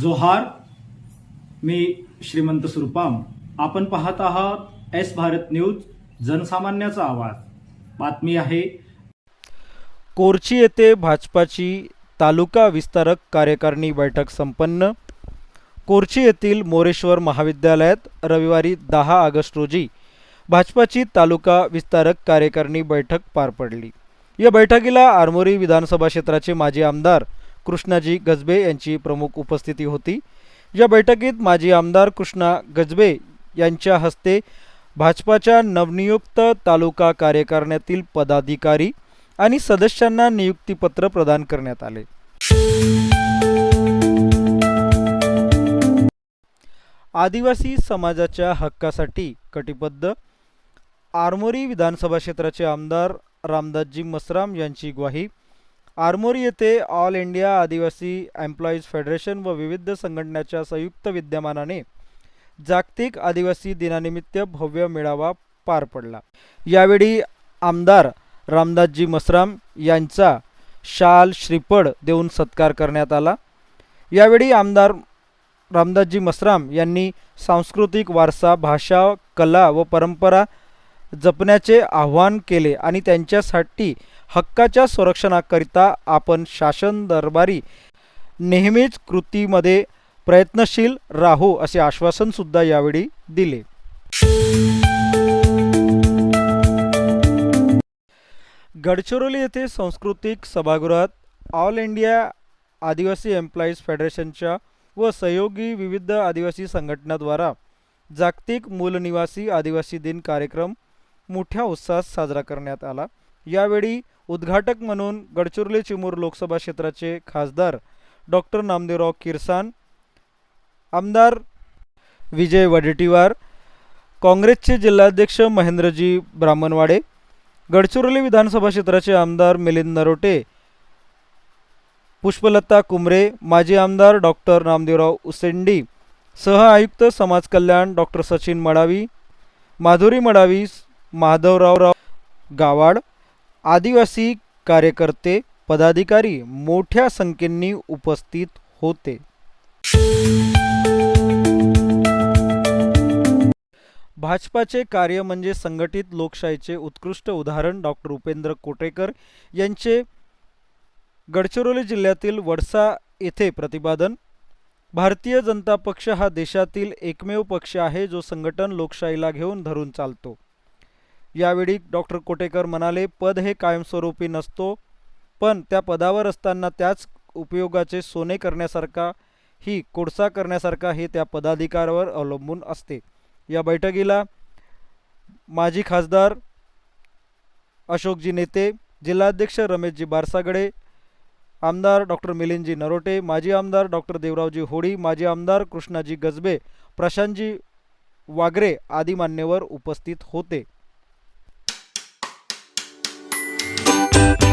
जोहार मी श्रीमंत सुरपाम. आपण पाहत आहात एस भारत न्यूज जनसामान्याचा आवाज. बातमी आहे. कोरची येथे भाजपाची तालुका विस्तारक कार्यकारिणी बैठक संपन्न. कोरची येथील मोरेश्वर महाविद्यालयात रविवारी दहा ऑगस्ट रोजी भाजपाची तालुका विस्तारक कार्यकारिणी बैठक पार पडली. या बैठकीला आरमोरी विधानसभा क्षेत्राचे माजी आमदार कृष्णाजी गजबे यांची प्रमुख उपस्थिती होती. या बैठकीत माजी आमदार कृष्णा गजबे यांच्या हस्ते भाजपाच्या नवनियुक्त तालुका कार्यकारण्यातील पदाधिकारी आणि सदस्यांना नियुक्तीपत्र प्रदान करण्यात आले. आदिवासी समाजाच्या हक्कासाठी कटिबद्ध आरमोरी विधानसभा क्षेत्राचे आमदार रामदासजी मसराम यांची ग्वाही आरमोरी येथे all India Adivasi employees federation व विविध संघटनाच्या संयुक्त विद्यमानाने जागतिक आदिवासी दिनानिमित्त भव्य मेळावा पार पडला. यावेळी आमदार रामदासजी मसराम यांचा शाल श्रीपड देऊन सत्कार करण्यात आला. यावेळी आमदार रामदासजी मसराम यांनी सांस्कृतिक वारसा भाषा कला व परंपरा जपण्याचे आवाहन केले आणि त्यांच्यासाठी हक्काच्या संरक्षणाकरिता आपण शासन दरबारी नेहमीच कृतीमध्ये प्रयत्नशील राहू असे आश्वासनसुद्धा यावेळी दिले. गडचिरोली येथे सांस्कृतिक सभागृहात ऑल इंडिया आदिवासी एम्प्लॉईज फेडरेशनच्या व सहयोगी विविध आदिवासी संघटनाद्वारा जागतिक मूलनिवासी आदिवासी दिन कार्यक्रम मोठ्या उत्साहात साजरा करण्यात आला. यावेळी उद्घाटक म्हणून गडचिरोली चिमूर लोकसभा क्षेत्राचे खासदार डॉक्टर नामदेवराव किरसान आमदार विजय वडेट्टीवार काँग्रेसचे जिल्हाध्यक्ष महेंद्रजी ब्राह्मणवाडे गडचिरोली विधानसभा क्षेत्राचे आमदार मिलिंद नरोटे पुष्पलता कुमरे माजी आमदार डॉक्टर नामदेवराव उसेंडी सह आयुक्त समाज कल्याण डॉक्टर सचिन मडावी माधुरी मडावी माधवराव गावाड आदिवासी कार्यकर्ते पदाधिकारी मोठ्या संख्येने उपस्थित होते. भाजपाचे कार्य म्हणजे संघटित लोकशाहीचे उत्कृष्ट उदाहरण डॉक्टर उपेंद्र कोटेकर यांचे गडचिरोली जिल्ह्यातील वडसा येथे प्रतिपादन. भारतीय जनता पक्ष हा देशातील एकमेव पक्ष आहे जो संघटन लोकशाहीला घेऊन धरून चालतो. यावेळी डॉक्टर कोटेकर म्हणाले पद हे कायमस्वरूपी नसतो पण त्या पदावर असताना त्याच उपयोगाचे सोने करण्यासारखा ही कोळसा करण्यासारखा हे त्या पदाधिकारावर अवलंबून असते. या बैठकीला माजी खासदार अशोकजी नेते जिल्हाध्यक्ष रमेशजी बारसागडे आमदार डॉक्टर मिलिंदजी नरोटे माजी आमदार डॉक्टर देवरावजी होडी माजी आमदार कृष्णाजी गजबे प्रशांतजी वागरे आदी मान्यवर उपस्थित होते. Thank you.